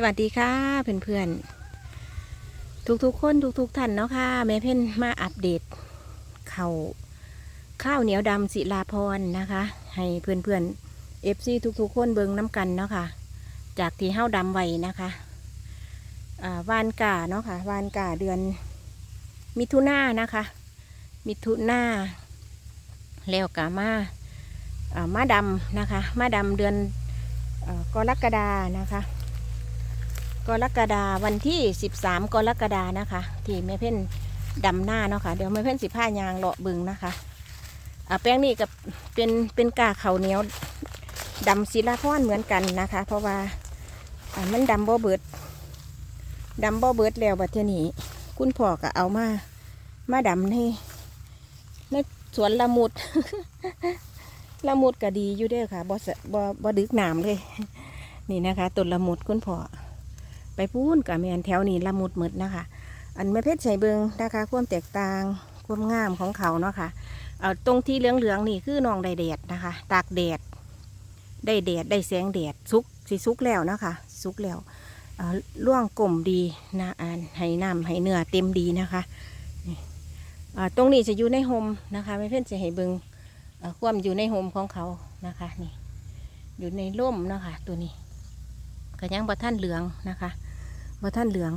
สวัสดีค่ะเพื่อนๆ ทุกๆคนทุกๆท่านเนาะค่ะแม่เพ่นมาอัปเดตเขาวข้าวเหนียวดำศิลาพรนะคะ ให้เพื่อนๆเอฟซีทุกๆ คนเบิงน้ำกันเนาะค่ะ จากที่เฮ้าดำไว้นะคะวานกาเนาะค่ะวานกาเดือน มิถุนานะคะ มิถุนาแล้วกามาอ่ามาดำนะคะ มาดำเดือนอกรกฎานะคะ กรกฎาวันที่ 13 กรกฎานะคะ ที่แม่เพ่นดำหน้าเนาะค่ะเดี๋ยวแม่เพ่นสิผ้ายางเลาะบึงนะคะอ่าแป้งนี่กับเป็นเป็นกาเขาเหนียวดำศิลาพรเหมือนกันนะคะ เพราะว่าอ่ามันดำบ่เบิดดำบ่เบิดแล้วบัดเทนี้คุณพ่อก็เอามามาดำในในสวนละมุดละมุดก็ดีอยู่เด้อค่ะบ่สะบ่บ่ดึกหนามเลย นี่นะคะต้นละมุดคุณพ่อ ไปพูนกับแมนแถวนี้ละมุดหมดนะคะ อันแม่เพชรใส่เบิงนะคะความแตกต่างความงามของเขาเนาะค่ะเอาตรงที่เหลืองๆนี่คือน้องได้แดดนะคะ ตากแดด ได้แดดได้แสงแดดสุกสิสุกแล้วนะคะสุกแล้วล่วงกลมดีนะอ่านให้น้ำให้เนื้อเต็มดีนะคะตรงนี้จะอยู่ในโฮมนะคะแม่เพชรจะให้เบิงความอยู่ในโฮมของเขานะคะนี่อยู่ในร่มนะคะตัวนี้ก็ยังบ่ท่านเหลืองนะคะ บ่ท่านเหลือง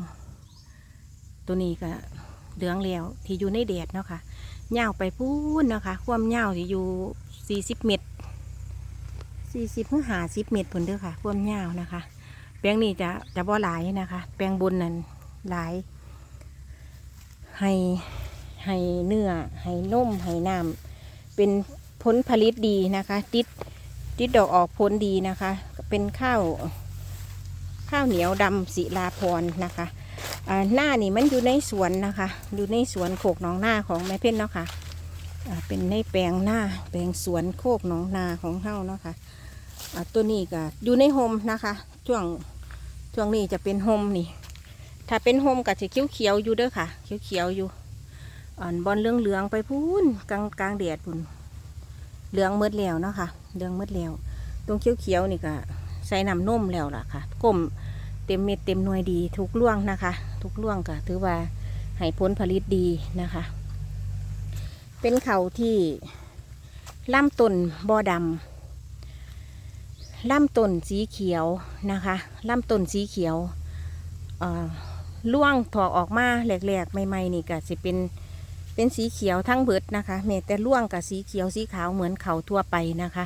ตัวนี้ก็เหลืองแล้วที่อยู่ในแดดเนาะค่ะยาวไปพูนเนาะคะความยาวที่อยู่ 40 เมตร 40ถึง50เมตรพุ่นเด้อค่ะ ความยาวนะคะ แปลงนี้จะจะบ่หลายนะคะ แปลงบนนั้นหลาย ให้ให้เนื้อให้นมให้น้ำเป็นผลผลิตดีนะคะ ติดติดดอกออกผลดีนะคะ เป็นข้าว ข้าวเหนียวดำศิลาพรนะคะหน้านี่มันอยู่ในสวนนะคะ อยู่ในสวนโคกหนองนาของแม่เพ่นเนาะค่ะอ่าเป็นในแปลงหน้าแปลงสวนโคกหนองนาของเฮาเนาะค่ะอ่าตัวนี้ก็อยู่ในโฮมนะคะช่วงช่วงนี้จะเป็นโฮมนี่ ถ้าเป็นโฮมก็จะเขียวเขียวๆอยู่เด้อค่ะ เขียวเขียวๆอยู่อ่อนบอลเหลืองเหลืองๆไปพูนกลางกลางแดดพุ่นเหลืองมืดแล้วเนาะค่ะเหลืองมืดแล้วตรงเขียวเขียวๆนี่ก็ใส่น้ำนมแล้วล่ะค่ะก้ม ต็มเม็ดเต็มหน่วยดี ทุกล่วงนะคะ ทุกล่วงก็ถือว่าให้ผลผลิตดีนะคะ เป็นเขาที่ล่ำต้นบอดำล่ำต้นสีเขียวนะคะล่ำต้นสีเขียวล่วงถอกออกมาแหลกๆใหม่ๆนี่ก็จะเป็นเป็นสีเขียวทั้งเบิดนะคะแม้แต่ล่วงกับสีเขียวสีขาวเหมือนเขาทั่วไปนะคะ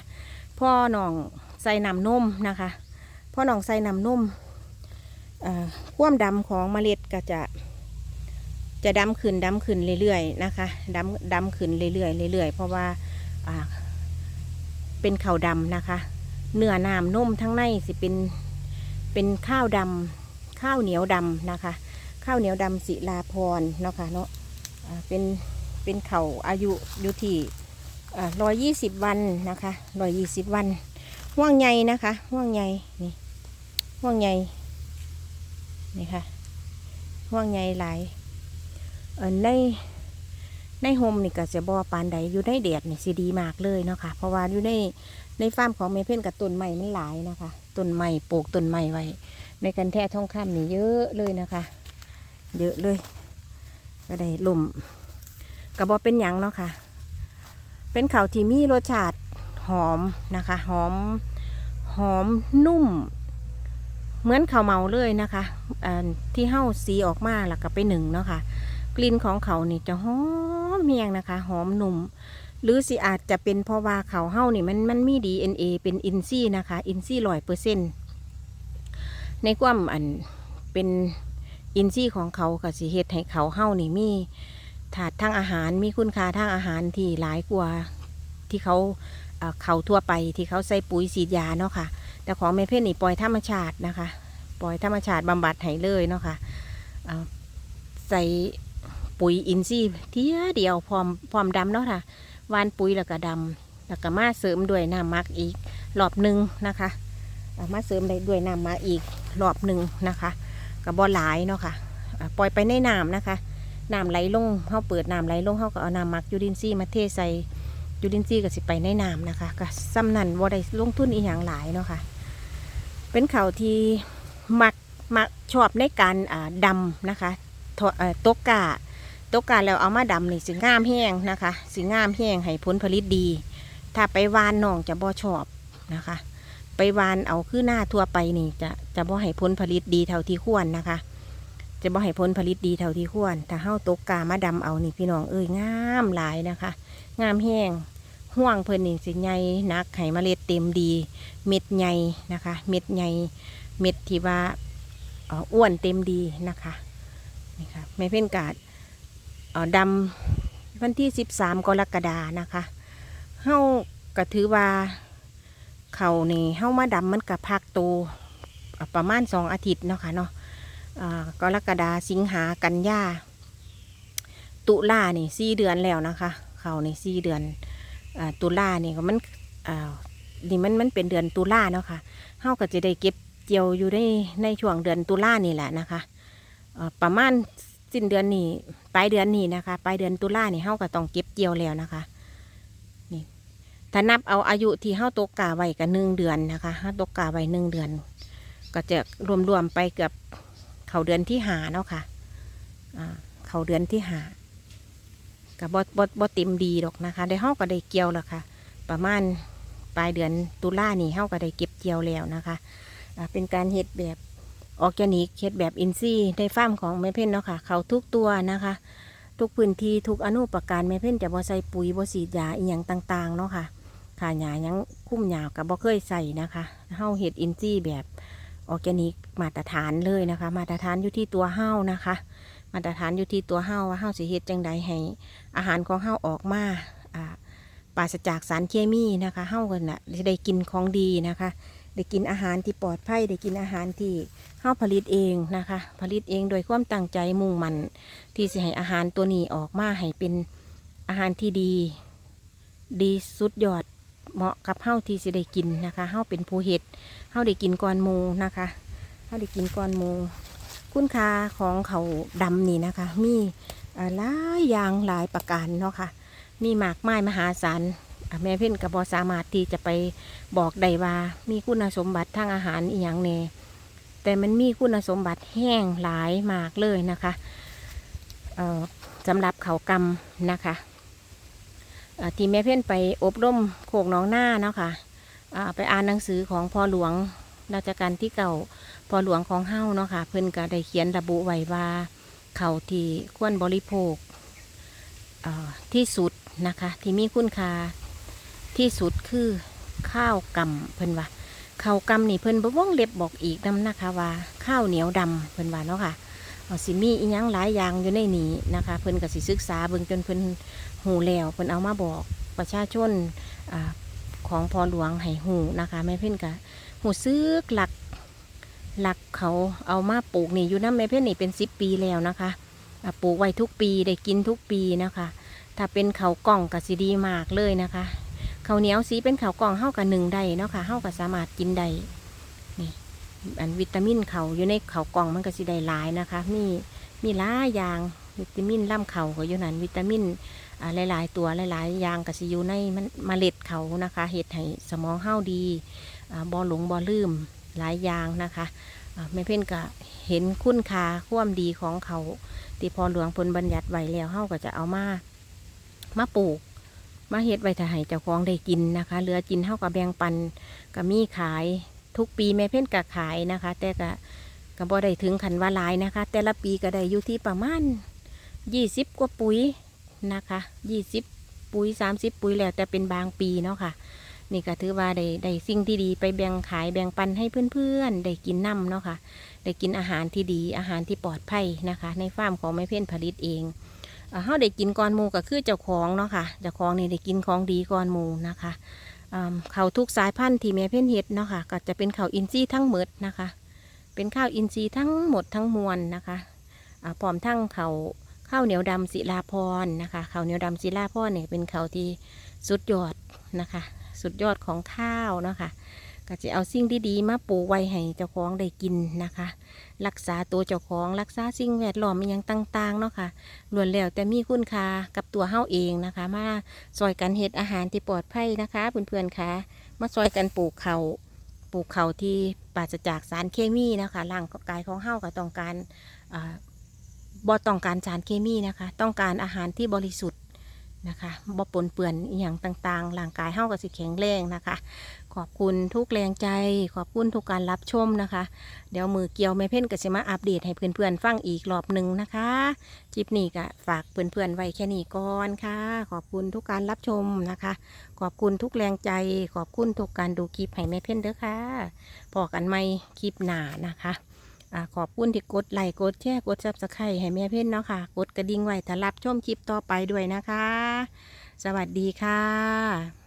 พ่อหน้องใส่น้ำนมนะคะ พ่อหน้องใส่น้ำนมเอ่อ ความดำของเมล็ดก็จะจะดำขึ้นดำขึ้นเรื่อยๆนะคะดำดำขึ้นเรื่อยๆเรื่อยๆเพราะว่าเป็นข้าวดำนะคะ เนื้อน้ำนุ่มทั้งในสิเป็นเป็นข้าวดำข้าวเหนียวดำนะคะ ข้าวเหนียวดำศิลาพรเนาะค่ะเนาะเป็นเป็นเข่าอายุอยู่ที่ร้อยยี่สิบวันนะคะร้อยยี่สิบวันห่วงใยนะคะห่วงใยนี่ห่วงใย นี่ค่ะห่วงใยหลายในในโฮมนี่ก็จะบอปานใดอยู่ในแดดนี่สิดีมากเลยเนาะค่ะ เพราะว่าอยู่ในในฟาร์มของเมเพ่นกับต้นใหม่มันหลายนะคะต้นใหม่ปลูกต้นใหม่ไว้ในกันแท้ทองคำนี่เยอะเลยนะคะ เยอะเลย ก็ได้ลมกระบอเป็นหยังเนาะค่ะ เป็นข้าวที่มีรสชาติหอมนะคะ หอมหอมนุ่ม เหมือนข้าวเมาเลยนะคะที่เห่าสีออกมาแล้วก็ไปหนึ่งเนาะค่ะกลิ่นของเขานี่จะหอมเมียงนะคะ หอมหนุ่ม หรือสิอาจจะเป็นเพราะว่าเขาเห่านี่มันมันมี DNA เป็นอินซี่นะคะอินซี่ร้อยเปอร์เซ็นในความอันเป็นอินซี่ของเขาก็สิเฮ็ดให้เขาเห่านี่มีถาดทางอาหารมีคุณค่าทางอาหารที่หลายกว่าที่เขาเขาทั่วไปที่เขาใส่ปุ๋ยสีดยาเนาะค่ะ แต่ของเมเพนนี่ปล่อยธรรมชาตินะคะ ปล่อยธรรมชาติบำบัดให้เลยเนาะค่ะเอ่อใส่ปุ๋ยอินทรีย์เทียเดียวพร้อมพร้อมดำเนาะค่ะวานปุ๋ยแล้วก็ดำแล้วก็มาเสริมด้วยน้ำมักอีกรอบหนึ่งนะคะามาเสริมด้ด้วยน้ำมักอีกรอบหนึ่งนะคะกับ่หลายเนาะค่ะอ่าปล่อยไปในน้ำนะคะน้ำไหลลงเขาเปิดน้ำไหลลงเขาก็เอาน้ำมักยูรินซีมาเทใส่ยูรินซีก็สิไปในน้ำนะคะก็ซ้ำนั่นบ่ได้ลงทุนอีหยังหลายเนาะค่ะ เป็นเขาวที่มักมักชอบในการอ่าดำนะคะทอเอ่อตกกาตกกาแล้วเอามาดำนี่สิงามแห้งนะคะสิงามแห้งให้ผลผลิตดี ถ้าไปวานน้องจะบ่ชอบนะคะ ไปวานเอาคือหน้าทั่วไปนี่จะจะบ่ให้ผลผลิตดีเท่าที่ควรนะคะ จะบ่ให้ผลผลิตดีเท่าที่ควรถ้าเฮาตกกามาดำเอานี่พี่น้องเอ้ยงามหลายนะคะ งามแห้ง ห่วงเพิ่นนี่สิใหญ่นักไข่เมล็ดเต็มดี เม็ดใหญ่นะคะ เม็ดใหญ่เม็ดที่ว่าอ้วนเต็มดีนะคะนี่ค่ะไม่เพ่นกาดดำวันที่ 13 กรกฎานะคะเฮาก็ถือว่าเขานี่เฮามาดำมันกับพักโตวประมาณ2อาทิตย์เนาะค่ะเนาะกรกฎาสิงหากันยาตุลานี่สี่เดือนแล้วนะคะ เขานี่สี่เดือน ตุลานี่ก็มันอ่านี่มันมันเป็นเดือนตุลาเนาะค่ะเฮาก็จะได้เก็บเกี่ยวอยู่ในในช่วงเดือนตุลานี่แหละนะคะประมาณสิ้นเดือนนี้ปลายเดือนนี้นะคะปลายเดือนตุลานี่เฮาก็ต้องเก็บเกี่ยวแล้วนะคะนี่ถ้านับเอาอายุที่เฮาตกกาไว้กับหนึ่งเดือนนะคะเฮาตกกาไว้หนึ่งเดือน ก็จะรวมๆไปเกือบเขาเดือนที่หาเนาะค่ะอ่าเขาเดือนที่หา กับบบ่บ่เต็มดีหรอกนะคะ ได้เฮาก็ได้เกี่ยวแล้วค่ะ ประมาณปลายเดือนตุลานี่เฮาก็ได้เก็บเกี่ยวแล้วนะคะเป็นการเฮ็ดแบบออร์แกนิกเฮ็ดแบบอินซีย์ในฟาร์มของแม่เพ่นเนาะค่ะ เขาทุกตัวนะคะ ทุกพื้นที่ทุกอนุประการแม่เพ่นจะบ่ใส่ปุ๋ยบ่ฉีดยาอีหยังต่างๆเนาะค่ะขาหญ้าหยังคุ้มหญ้ากับบ่เคยใส่นะคะเฮาเฮ็ดอินซีย์แบบออร์แกนิกมาตรฐานเลยนะคะ มาตรฐานอยู่ที่ตัวเฮานะคะ มาตรฐานอยู่ที่ตัวเฮาว่าเฮาสิเฮ็ดจังใดให้อาหารของเฮาออกมาอ่าปราศจากสารเคมีนะคะเฮากันนะได้กินของดีนะคะ ได้กินอาหารที่ปลอดภัยได้กินอาหารที่เฮาผลิตเองนะคะ ผลิตเองโดยความตั้งใจมุ่งมั่นที่จะให้อาหารตัวนี้ออกมาให้เป็นอาหารที่ดี ดีสุดยอดเหมาะกับเฮาที่จะได้กินนะคะเฮาเป็นผู้เห็ดเฮาได้กินก่อนมูนะคะเฮาได้กินก่อนมู คุณค่าของเขาดำนี่นะคะ มีหลายอย่างหลายประการเนาะค่ะ มีหมากไม้มหาศาลแม่เพ่นกับบอสามารถที่จะไปบอกได้ว่ามีคุณสมบัติทางอาหารอีหยังแน่แต่มันมีคุณสมบัติแห้งหลายมากเลยนะคะสำหรับเขากำนะคะที่แม่เพ่นไปอบรมโขกน้องหน้าเนาะค่ะอ่าไปอ่านหนังสือของพ่อหลวง ราชการที่เก่าพอหลวงของเฮ้าเนาะค่ะ เพิ่นก็ได้เขียนระบุไว้ว่าเขาที่ควรบริโภคที่สุดนะคะ ที่มีคุณค่าที่สุดคือข้าวกำเพิ่นว่าข้าวกำนี่เพิ่นบวงเล็บบอกอีกนำนะคะว่าข้าวเหนียวดำเพิ่นว่าเนาะค่ะเอาสิมีอีหยังหลายอย่างอยู่ในนี้นะคะ เพิ่นก็สิศึกษาเบิ่งจนเพิ่นหูแล้วเพิ่นเอามาบอกประชาชนอของพอหลวงให้หูนะคะแม่เพิ่นก็ หูซึกหลักหลักเขาเอามาปลูกนี่อยู่น้ำแม่เพิ่นนี่เป็นสิบปีแล้วนะคะปลูกไว้ทุกปีได้กินทุกปีนะคะ ถ้าเป็นเขากล่องก็สิดีมากเลยนะคะเขาเหนียวสีเป็นเขากล่องเฮากับหนึ่งได้เนาะค่ะเฮากับสามารถกินได้นี่อันวิตามินเขาอยู่ในเขากล่องมันก็สิได้หลายนะคะ มีมีหลายอย่างวิตามินล่ำเขาก็อยู่นั่นวิตามินหลาย ๆ ตัวหลาย ๆ อย่างก็สิอยู่ในมันเมล็ดเขานะคะเฮ็ดให้สมองเฮาดี อ่าบ่หลงบ่ลืมหลายอย่างนะคะแม่เพ่นก็เห็นคุณค่าความดีของเขาที่พอหลวงพนบัญญัติไว้แล้วเฮาก็จะเอามามาปลูกมาเฮ็ดไว้ถ้าให้เจ้าของได้กินนะคะเหลือกินเฮาก็แบ่งปันก็มีขายทุกปีแม่เพ่นก็ขายนะคะ แต่ก็ก็บ่ได้ถึงขันว่าหลายนะคะ แต่ละปีก็ได้อยู่ที่ประมาณยี่สิบกว่าปุ๋ยนะคะยี่สิบปุ๋ยสามสิบปุ๋ยแล้วแต่เป็นบางปีเนาะค่ะ นี่ก็ถือว่าได้ได้สิ่งที่ดีไปแบ่งขายแบ่งปันให้เพื่อนๆ ได้กินน้ำเนาะค่ะ ได้กินอาหารที่ดีอาหารที่ปลอดภัยนะคะ ในฟาร์มของแม่เพ่นผลิตเองเอ่อเฮาได้กินก่อนหมูก็คือเจ้าของเนาะค่ะ เจ้าของนี่ได้กินของดีก่อนหมูนะคะอ่าเขาทุกสายพันธุ์ที่แม่เพ่นเฮ็ดเนาะค่ะ ก็จะเป็นเข้าอินทรีย์ทั้งหมดนะคะ เป็นข้าวอินทรีย์ทั้งหมดทั้งมวลนะคะอ่าพร้อมทั้งเขาข้าวเหนียวดำศิลาพรนะคะข้าวเหนียวดำศิลาพรเนี่ยเป็นข้าวที่สุดยอดนะคะ สุดยอดของข้าวเนาะค่ะก็จะเอาสิ่งดีๆมาปลูกไว้ให้เจ้าของได้กินนะคะ รักษาตัวเจ้าของรักษาสิ่งแวดล้อมอหยังต่างๆเนาะค่ะล้วนแล้วแต่มีคุณค่ากับตัวเฮาเองนะคะ มาซอยกันเฮ็ดอาหารที่ปลอดภัยนะคะเพื่อนๆค่ะมาซอยกันปลูกเขาปลูกเขาที่ปราศจากสารเคมีนะคะร่างกายของเฮาก็ต้องการบ่ต้องการสารเคมีนะคะ ต้องการอาหารที่บริสุทธิ์ นะคะบ่ปนเปื้อนอหย่างต่างๆร่างกายเฮาก็สิแข็งแรงนะคะ ขอบคุณทุกแรงใจ ขอบคุณทุกการรับชมนะคะ เดี๋ยวมือเกี่ยวแม่เพ่นก็จะมาอัปเดตให้เพื่อนๆฟังอีกรอบหนึ่งนะคะคลิปนี้ก็ฝากเพื่อนๆไว้แค่นี้ก่อนค่ะ ขอบคุณทุกการรับชมนะคะ ขอบคุณทุกแรงใจ ขอบคุณทุกการดูคลิปให้แม่เพ่นเด้อค่ะพอกันไหมคลิปหน้านะคะ อ่าขอบคุณที่กดไลค์กดแชร์กดซับสไครต์ให้แม่เพ่นเนาะค่ะ กดกระดิ่งไว้ถ้ารับชมคลิปต่อไปด้วยนะคะ สวัสดีค่ะ